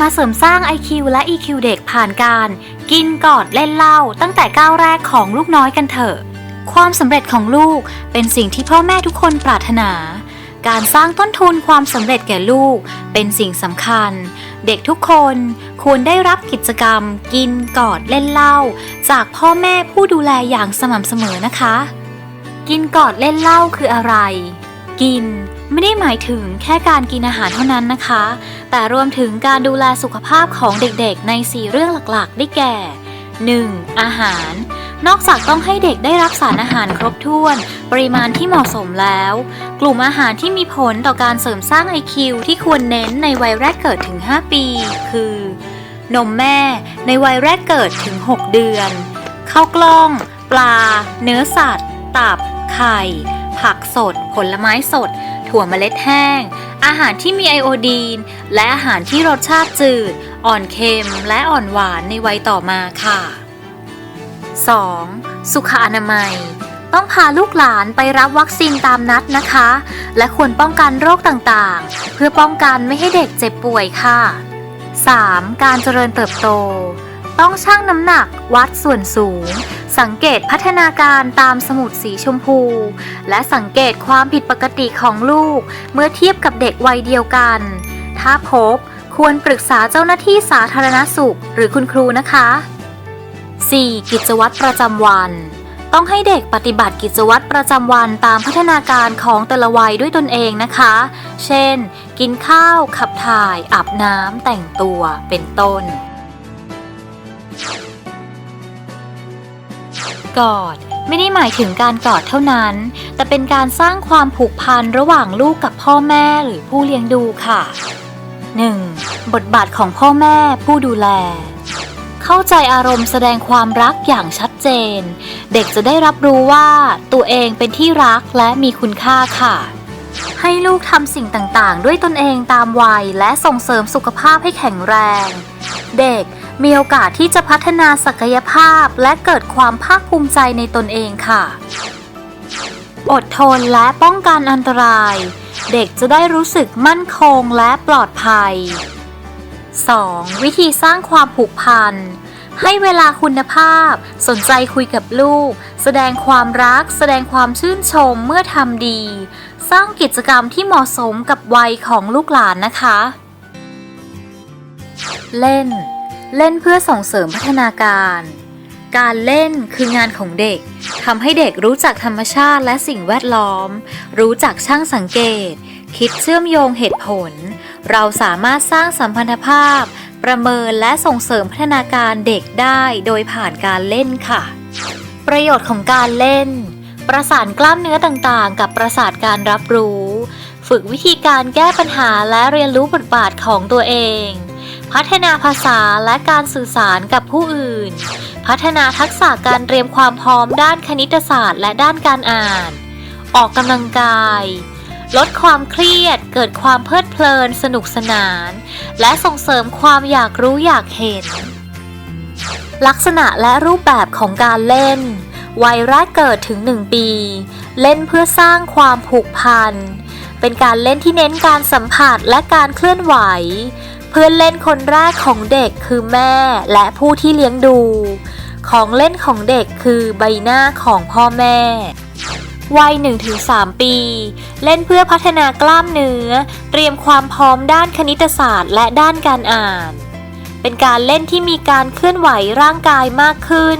มาเสริมสร้าง IQ และ EQ เด็กผ่านการ กินกอดเล่นเหล้าตั้งแต่ก้าวแรกของลูกน้อยกันเถอะ ความสำเร็จของลูกเป็นสิ่งที่พ่อแม่ทุกคนปรารถนา การสร้างต้นทุนความสำเร็จแก่ลูกเป็นสิ่งสำคัญ เด็กทุกคนควรได้รับกิจกรรม กินกอดเล่นเหล้าจากพ่อแม่ผู้ดูแลอย่างสม่ำเสมอนะคะ กินกอดเล่นเหล้าคืออะไร กิน ไม่ได้หมายถึงแค่การกินอาหารเท่านั้นนะคะ แต่รวมถึงการดูแลสุขภาพของเด็กๆ ใน 4 เรื่องหลักๆ ได้แก่ 1. อาหาร นอกจากต้องให้เด็กได้รับสารอาหารครบถ้วน ปริมาณที่เหมาะสมแล้ว กลุ่มอาหารที่มีผลต่อการเสริมสร้าง IQ ที่ควรเน้นในวัยแรกเกิดถึง 5 ปี คือ นมแม่ ในวัยแรกเกิดถึง 6 เดือนข้าวกล้อง ปลา เนื้อสัตว์ ตับ ไข่ ผักสด ผลไม้สด ถั่วเมล็ดแห้ง อาหารที่มีไอโอดีน และอาหารที่รสชาติจืด อ่อนเค็ม และอ่อนหวานในวัยต่อมาค่ะ 2. สุขอนามัย ต้องพาลูกหลานไปรับวัคซีนตามนัดนะคะ และควรป้องกันโรคต่างๆ เพื่อป้องกันไม่ให้เด็กเจ็บป่วยค่ะ 3. การเจริญเติบโต ต้องชั่งน้ำหนักวัดส่วนสูง สังเกตพัฒนาการตามสมุดสีชมพู และสังเกตความผิดปกติของลูก เมื่อเทียบกับเด็กวัยเดียวกัน ถ้าพบควรปรึกษาเจ้าหน้าที่สาธารณสุข หรือคุณครูนะคะ 4. กิจวัตรประจำวัน ต้องให้เด็กปฏิบัติกิจวัตรประจำวันตามพัฒนาการของแต่ละวัยด้วยตนเองนะคะ เช่น กินข้าว ขับถ่าย อาบน้ำ แต่งตัว เป็นต้น กอด ไม่ได้หมายถึงการกอดเท่านั้น แต่เป็นการสร้างความผูกพันระหว่างลูกกับพ่อแม่หรือผู้เลี้ยงดูค่ะ 1. บทบาทของพ่อแม่ผู้ดูแล เข้าใจอารมณ์แสดงความรักอย่างชัดเจน เด็กจะได้รับรู้ว่าตัวเองเป็นที่รักและมีคุณค่าค่ะ ให้ลูกทำสิ่งต่างๆ ด้วยตนเองตามวัยและส่งเสริมสุขภาพให้แข็งแรง เด็ก มีโอกาสที่จะพัฒนาศักยภาพและเกิดความภาคภูมิใจในตนเองค่ะ อดทนและป้องกันอันตราย เด็กจะได้รู้สึกมั่นคงและปลอดภัย 2. วิธีสร้างความผูกพัน ให้เวลาคุณภาพ สนใจคุยกับลูก แสดงความรัก แสดงความชื่นชมเมื่อทำดี สร้างกิจกรรมที่เหมาะสมกับวัยของลูกหลานนะคะ เล่น เล่นเพื่อส่งเสริมพัฒนาการ การเล่นคืองานของเด็กทำให้เด็กรู้จักธรรมชาติและสิ่งแวดล้อม รู้จักช่างสังเกต คิดเชื่อมโยงเหตุผล เราสามารถสร้างสัมพันธภาพ ประเมินและส่งเสริมพัฒนาการเด็กได้โดยผ่านการเล่นค่ะ ประโยชน์ของการเล่น ประสานกล้ามเนื้อต่างๆ กับประสาทการรับรู้ ฝึกวิธีการแก้ปัญหาและเรียนรู้บทบาทของตัวเอง พัฒนาภาษาและการสื่อสารกับผู้อื่น พัฒนาทักษะการเตรียมความพร้อมด้านคณิตศาสตร์ และด้านการอ่าน ออกกำลังกาย ลดความเครียด เกิดความเพลิดเพลิน สนุกสนาน และส่งเสริมความอยากรู้อยากเห็น ลักษณะและรูปแบบของการเล่น วัยแรกเกิดถึง 1 ปี เล่นเพื่อสร้างความผูกพันเป็นการเล่นที่เน้นการสัมผัสและการเคลื่อนไหว เพื่อนเล่นคนแรกของเด็กคือแม่และผู้ที่เลี้ยงดู ของเล่นของเด็กคือใบหน้าของพ่อแม่ วัย 1-3 ปี เล่นเพื่อพัฒนากล้ามเนื้อ เตรียมความพร้อมด้านคณิตศาสตร์และด้านการอ่าน เป็นการเล่นที่มีการเคลื่อนไหวร่างกายมากขึ้น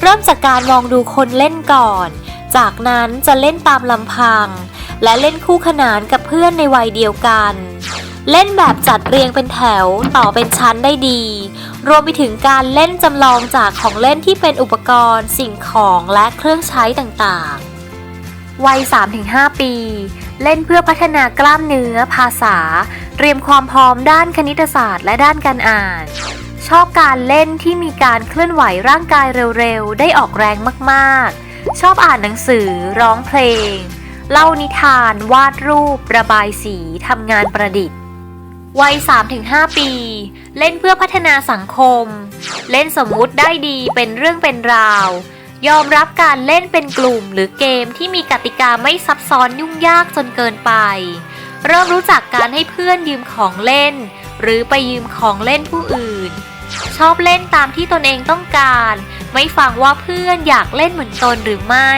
เริ่มจากการมองดูคนเล่นก่อน จากนั้นจะเล่นตามลำพัง และเล่นคู่ขนานกับเพื่อนในวัยเดียวกัน เล่นแบบจัดเรียงเป็นแถวต่อเป็นชั้นได้ดี รวมไปถึงการเล่นจำลองจากของเล่นที่เป็นอุปกรณ์ สิ่งของและเครื่องใช้ต่างๆ วัย 3-5 ปี เล่นเพื่อพัฒนากล้ามเนื้อ ภาษา เตรียมความพร้อมด้านคณิตศาสตร์และด้านการอ่าน ชอบการเล่นที่มีการเคลื่อนไหวร่างกายเร็วๆ ได้ออกแรงมากๆ ชอบอ่านหนังสือ ร้องเพลง เล่านิทาน วาดรูป ระบายสี ทำงานประดิษฐ์ วัย 3-5 ปี เล่นเพื่อพัฒนาสังคม เล่นสมมุติได้ดีเป็นเรื่องเป็นราว ยอมรับการเล่นเป็นกลุ่มหรือเกมที่มีกติกาไม่ซับซ้อนยุ่งยากจนเกินไป เริ่มรู้จักการให้เพื่อนยืมของเล่น หรือไปยืมของเล่นผู้อื่น ชอบเล่นตามที่ตนเองต้องการ ไม่ฟังว่าเพื่อนอยากเล่นเหมือนตนหรือไม่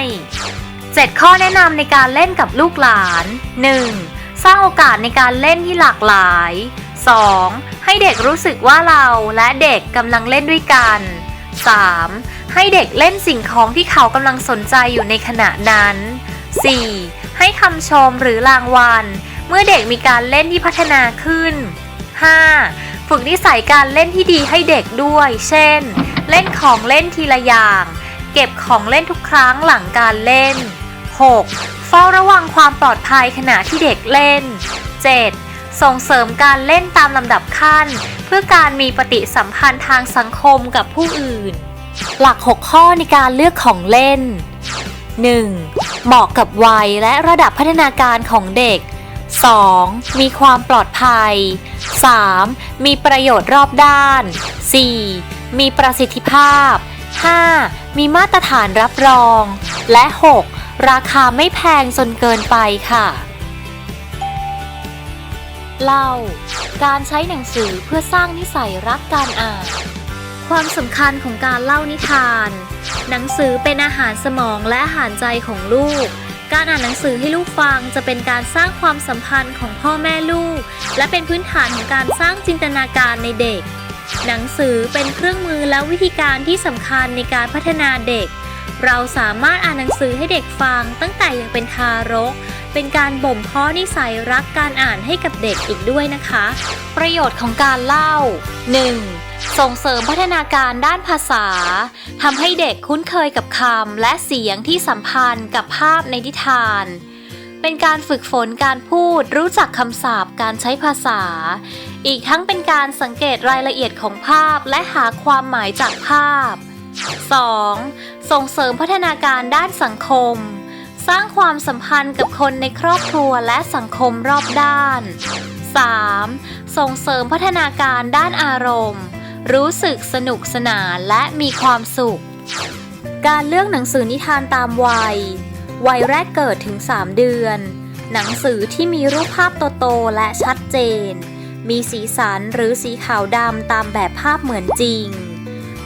7 ข้อแนะนำในการเล่นกับลูกหลาน 1. สร้างโอกาสในการเล่นที่หลากหลาย 2. ให้เด็กรู้สึกว่าเราและเด็กกำลังเล่นด้วยกัน 3. ให้เด็กเล่นสิ่งของที่เขากำลังสนใจอยู่ในขณะนั้น 4. ให้คำชมหรือรางวัล เมื่อเด็กมีการเล่นที่พัฒนาขึ้น 5. ฝึกนิสัยการเล่นที่ดีให้เด็กด้วย เช่น เล่นของเล่นทีละอย่าง เก็บของเล่นทุกครั้งหลังการเล่น 6. เฝ้าระวังความปลอดภัยขณะที่เด็กเล่น 7. ส่งเสริมการเล่นตามลำดับขั้น เพื่อการมีปฏิสัมพันธ์ทางสังคมกับผู้อื่น หลัก 6 ข้อในการเลือกของเล่น 1. เหมาะกับวัยและระดับพัฒนาการของเด็ก 2. มีความปลอดภัย 3. มีประโยชน์รอบด้าน 4. มีประสิทธิภาพ 5. มีมาตรฐานรับรอง และ 6. ราคาไม่แพงจนเกินไปค่ะ เล่า การใช้หนังสือเพื่อสร้างนิสัยรักการอ่าน ความสำคัญของการเล่านิทาน หนังสือเป็นอาหารสมองและอาหารใจของลูก การอ่านหนังสือให้ลูกฟังจะเป็นการสร้างความสัมพันธ์ของพ่อแม่ลูก และเป็นพื้นฐานของการสร้างจินตนาการในเด็ก หนังสือเป็นเครื่องมือและวิธีการที่สำคัญในการพัฒนาเด็ก เราสามารถอ่านหนังสือให้เด็กฟังตั้งแต่ยังเป็นทารก เป็นการบ่มเพาะนิสัยรักการอ่านให้กับเด็กอีกด้วยนะคะ ประโยชน์ของการเล่า 1. ส่งเสริมพัฒนาการด้านภาษาทำให้เด็กคุ้นเคยกับคำและเสียงที่สัมพันธ์กับภาพในนิทาน เป็นการฝึกฝนการพูดรู้จักคำศัพท์การใช้ภาษา อีกทั้งเป็นการสังเกตรายละเอียดของภาพและหาความหมายจากภาพ 2. ส่งเสริมพัฒนาการด้านสังคม สร้างความสัมพันธ์กับคนในครอบครัวและสังคมรอบด้าน 3. ส่งเสริมพัฒนาการด้านอารมณ์ รู้สึกสนุกสนานและมีความสุข การเลือกหนังสือนิทานตามวัย วัยแรกเกิดถึง 3 เดือน หนังสือที่มีรูปภาพโตๆและชัดเจน มีสีสันหรือสีขาวดำตามแบบภาพเหมือนจริง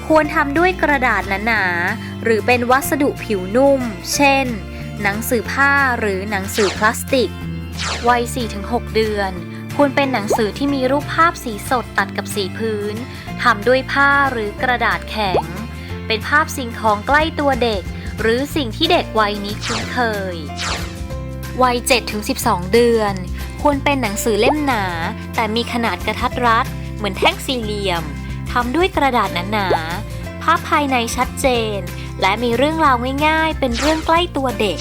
ควรทำด้วยกระดาษหนาๆหรือเป็นวัสดุผิวนุ่ม เช่น หนังสือผ้าหรือหนังสือพลาสติก วัย 4-6 เดือน ควรเป็นหนังสือที่มีรูปภาพสีสดตัดกับสีพื้นทำด้วยผ้าหรือกระดาษแข็ง เป็นภาพสิ่งของใกล้ตัวเด็ก หรือสิ่งที่เด็กวัยนี้คุ้นเคย วัย 7-12 เดือน ควรเป็นหนังสือเล่มหนา แต่มีขนาดกระทัดรัด เหมือนแท่งสี่เหลี่ยม ทำด้วยกระดาษหนาๆภาพภายในชัดเจน และมีเรื่องราวง่ายๆ เป็นเรื่องใกล้ตัวเด็ก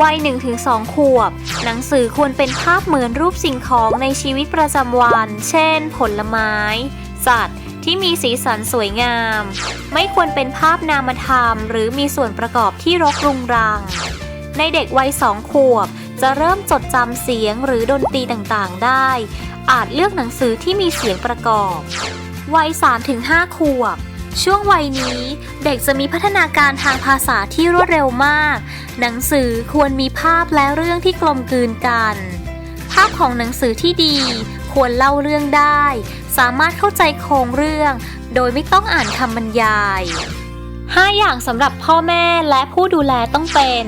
วัย 1-2 ขวบ หนังสือควรเป็นภาพเหมือนรูปสิ่งของในชีวิตประจำวัน เช่น ผลไม้ สัตว์ที่มีสีสันสวยงาม ไม่ควรเป็นภาพนามธรรม หรือมีส่วนประกอบที่รกรุงรัง ในเด็กวัยสองขวบ จะเริ่มจดจำเสียงหรือดนตรีต่างๆได้ อาจเลือกหนังสือที่มีเสียงประกอบ วัย 3-5 ขวบ ช่วงวัยนี้เด็กจะมีพัฒนาการทางภาษาที่รวดเร็วมาก หนังสือควรมีภาพและเรื่องที่กลมกลืนกัน ภาพของหนังสือที่ดีควรเล่าเรื่องได้ สามารถเข้าใจโครงเรื่อง โดยไม่ต้องอ่านคำบรรยาย 5 อย่างสำหรับพ่อแม่และผู้ดูแลต้องเป็น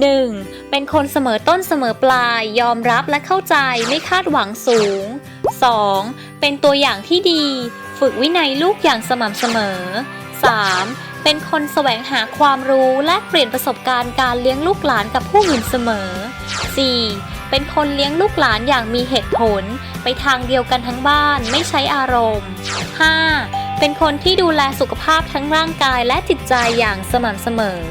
1. เป็นคนเสมอต้นเสมอปลาย ยอมรับและเข้าใจไม่คาดหวังสูง 2. เป็นตัวอย่างที่ดี ฝึกวินัยลูกอย่างสม่ำเสมอ 3. เป็นคนแสวงหาความรู้และเปลี่ยนประสบการณ์การเลี้ยงลูกหลานกับผู้อื่นเสมอ 4. เป็นคนเลี้ยงลูกหลานอย่างมีเหตุผล ไปทางเดียวกันทั้งบ้านไม่ใช้อารมณ์ 5. เป็นคนที่ดูแลสุขภาพทั้งร่างกายและจิตใจอย่างสม่ำเสมอ